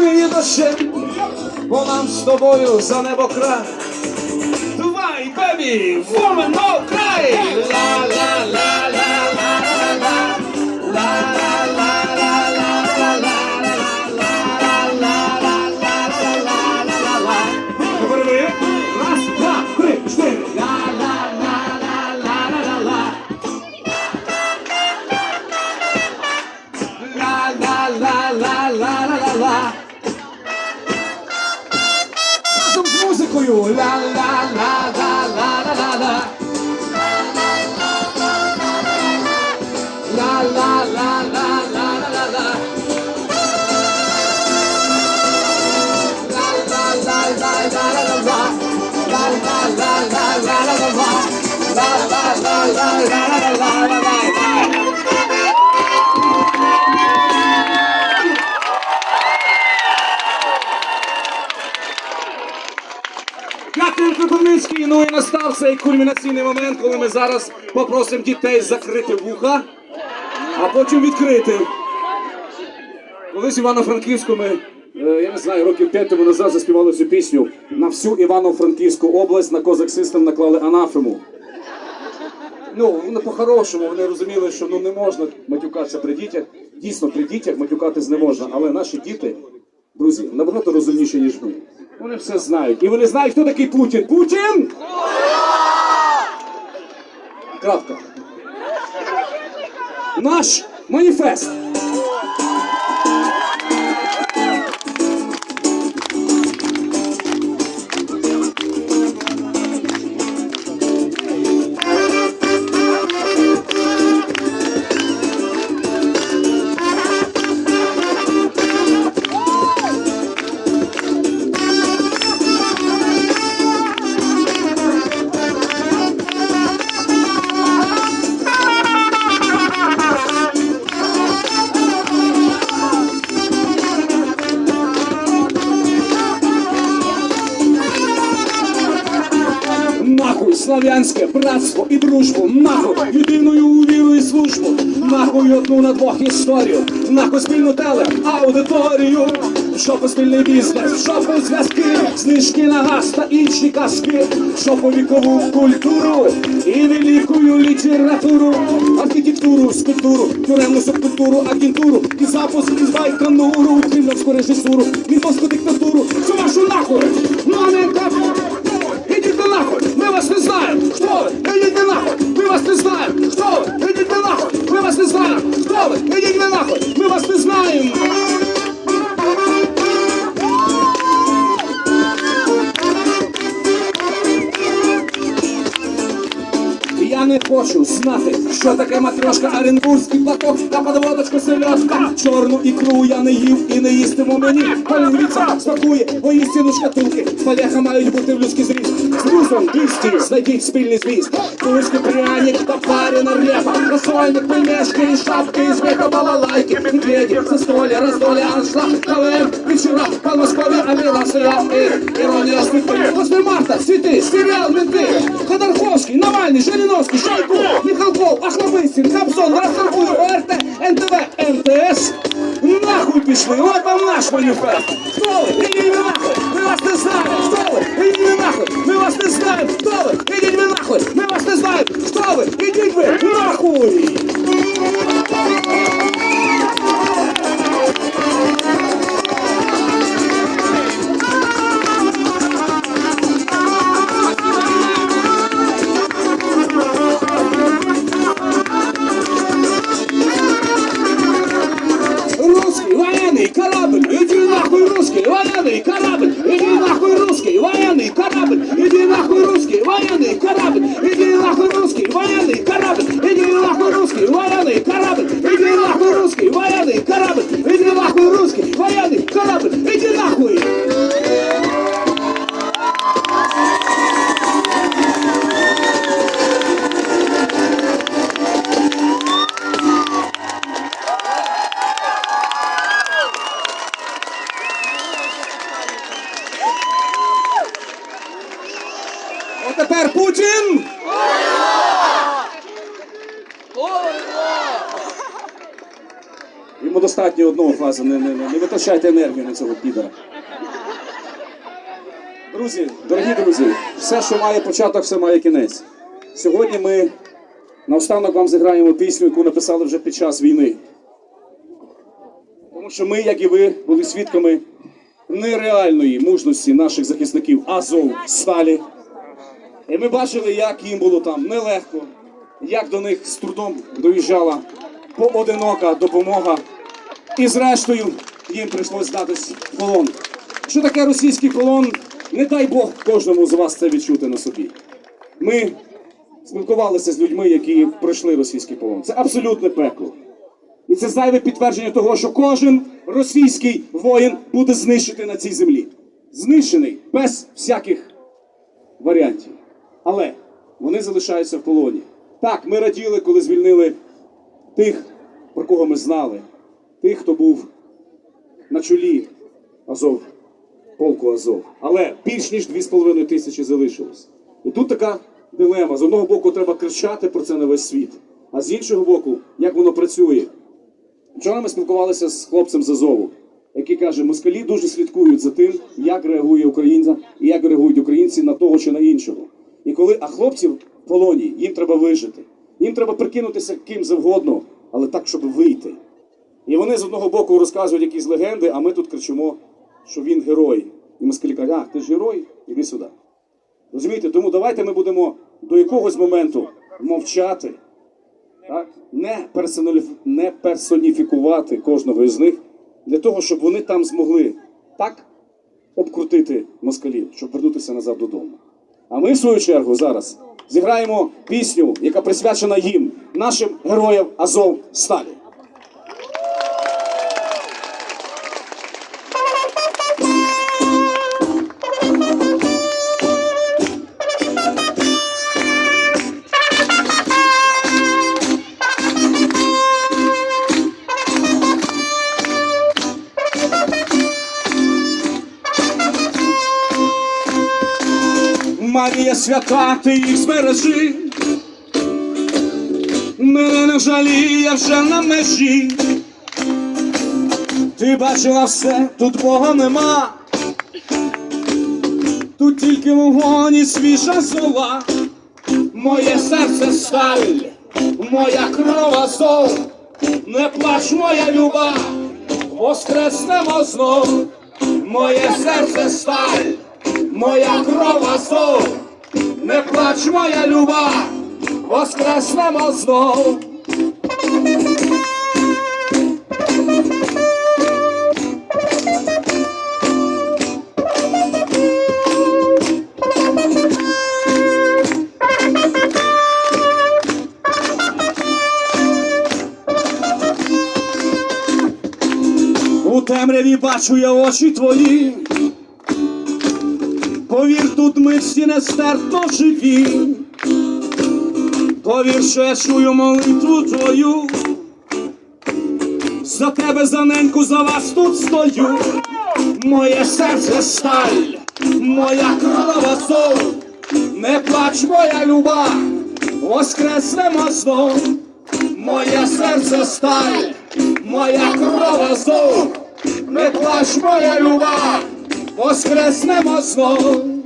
змиє дощем, бо нам з тобою за небо край. Давай, бебі, woman, no cry! Дякую, Кропивницький. Ну і настав цей кульмінаційний момент, коли ми зараз попросимо дітей закрити вуха, а потім відкрити. Колись Івано-Франківську ми, е, я не знаю, років п'ять тому назад заспівали цю пісню. На всю Івано-Франківську область на Козак Систем наклали анафему. Ну, вони по-хорошому, вони розуміли, що ну не можна матюкатися при дітях. Дійсно, при дітях матюкатись не можна, але наші діти, друзі, набагато розумніші, ніж ми. Вони все знають. І вони знають, хто такий Путін. Путін! Крапка. Наш маніфест. Братство і дружбу, нахуй єдиною віру і службу, нахуй одну на двох історію, нахуй спільну теле, аудиторію, шопу спільний бізнес, шопу зв'язки, знижки на газ та інші казки, шопу вікову культуру і великою літературу, архітектуру, скульптуру, тюремну субкультуру, агентуру і запуск із байконуру, кремлівську режисуру, ментовську диктатуру, Я не хочу знати, що таке матрошка, оренбурзький платок та подводочку селедка. Чорну ікру я не їв і не їстиму мені. Полюбіться, смакує, воїстину шкатулки. Спалеха мають бути в людський зріст З друзом 200, знайдіть спільний звіз. Тульський пряник та парена репа. Розсольник, пельмешки і шапки, з меха балалайки. Медведі, застолья, роздоля, аншлаг, КВМ, вечора, Подмосковье, Амиласия, Ирония судьбы. 8 марта, цветы, сериал «Менты», Ходорковский, Навальный, Жириновский, Шойгу, Михалков, Ахлобыстин, Кобзон, Расторгуй, ОРТ, НТВ, МТС. Нахуй пішли, от вам наш маніфест. Хто ви? Ідіть ви нахуй, ми вас не знаємо. Хто ви? Ідіть ви Достатньо одного фазу. Не, не, не, не витрачайте енергію на цього підера. Друзі, дорогі друзі, все, що має початок, все має кінець. Сьогодні ми наостанок вам зіграємо пісню, яку написали вже під час війни. Тому що ми, як і ви, були свідками нереальної мужності наших захисників Азов Сталі. І ми бачили, як їм було там нелегко, як до них з трудом доїжджала поодинока допомога. І зрештою їм прийшлось здатись в полон. Що таке російський полон? Не дай Бог кожному з вас це відчути на собі. Ми спілкувалися з людьми, які пройшли російський полон. Це абсолютне пекло. І це зайве підтвердження того, що кожен російський воїн буде знищений на цій землі. Знищений без всяких варіантів. Але вони залишаються в полоні. Так, ми раділи, коли звільнили тих, про кого ми знали, тих, хто був на чолі Азов, полку Азов. Але більш ніж 2,5 тисячі залишилось. І тут така дилема. З одного боку, треба кричати про це на весь світ, а з іншого боку, як воно працює. Вчора ми спілкувалися з хлопцем з Азову, який каже, москалі дуже слідкують за тим, як реагує українця і як реагують українці на того чи на іншого. І коли, а хлопці в полоні, їм треба вижити. Їм треба прикинутися ким завгодно, але так, щоб вийти. І вони з одного боку розказують якісь легенди, а ми тут кричимо, що він герой. І москалі кажуть, а, ти ж герой, іди сюди. Розумієте, тому давайте ми будемо до якогось моменту мовчати, так? Не, персоналіф... не персоніфікувати кожного із них для того, щоб вони там змогли так обкрутити москалів, щоб вернутися назад додому. А ми, в свою чергу, зараз зіграємо пісню, яка присвячена їм, нашим героям Азов Сталі. Марія свята, ти їх збережи. Мене не жаліє вже на межі. Ти бачила все, тут Бога нема. Тут тільки вогонь і свіжа зола. Моє серце сталь, моя кров азов. Не плач, моя люба, воскреснемо знов. Моє серце сталь, моя кров азов. Не плач, моя люба, воскреснемо знов. У темряві бачу я очі твої. Тут ми всі нестерпно живі. Повір, що я чую молитву твою. За тебе, за неньку, за вас тут стою. Моє серце сталь, моя крова сол. Не плач, моя люба, воскреснемо знов. Моє серце сталь, моя крова зов. Не плач, моя люба, воскреснемо знов.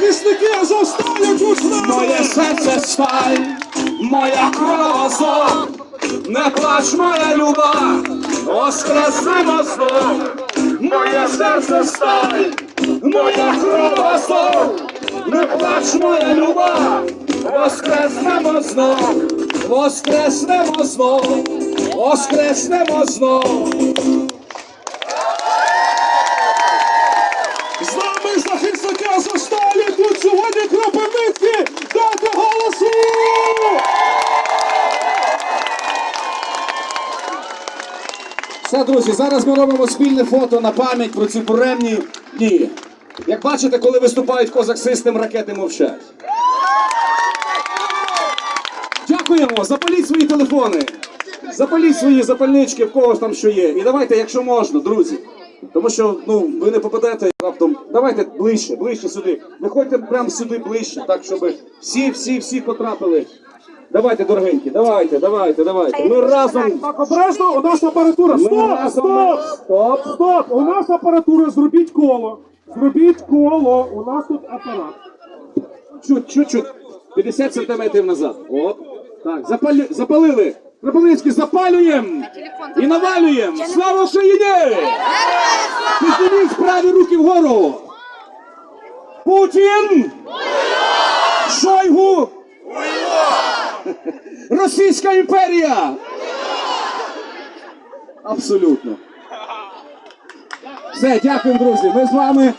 Захисники тут з! Моє серце сталь, моя кров азов. Не плач, моя люба, воскреснемо знов. Моє серце сталь, моя кров азов. Не плач, моя люба, воскреснемо знов. Воскреснемо знов, воскреснемо знов. З нами захисники Азовсталі тут сьогодні Кропивницькі! Дайте голосу! Все, друзі, зараз ми робимо спільне фото на пам'ять про ці буремні дні. Як бачите, коли виступають козак систем, ракети мовчать. Дякуємо! Запаліть свої телефони! Запаліть свої запальнички, в кого ж там що є. І давайте, якщо можна, друзі. Тому що ну, ви не попадете раптом. Давайте ближче, ближче сюди. Виходьте прямо сюди ближче, так, щоб всі, всі, всі потрапили. Давайте, дорогенькі, давайте, давайте, давайте. Ми разом. Так, обережно, у нас апаратура. Ми Стоп, разом. стоп, Стоп. стоп. У нас апаратура, зробіть коло. Зробіть коло, у нас тут апарат. Чуть, чуть, чуть. 50 сантиметрів назад. От. Так, запали, запалили. Кропивницький, запалюємо і навалюємо. Слава Україні! Підніміть праві руки вгору. Путін! Шойгу! Російська імперія! Абсолютно. Все, дякую, друзі. Ми з вами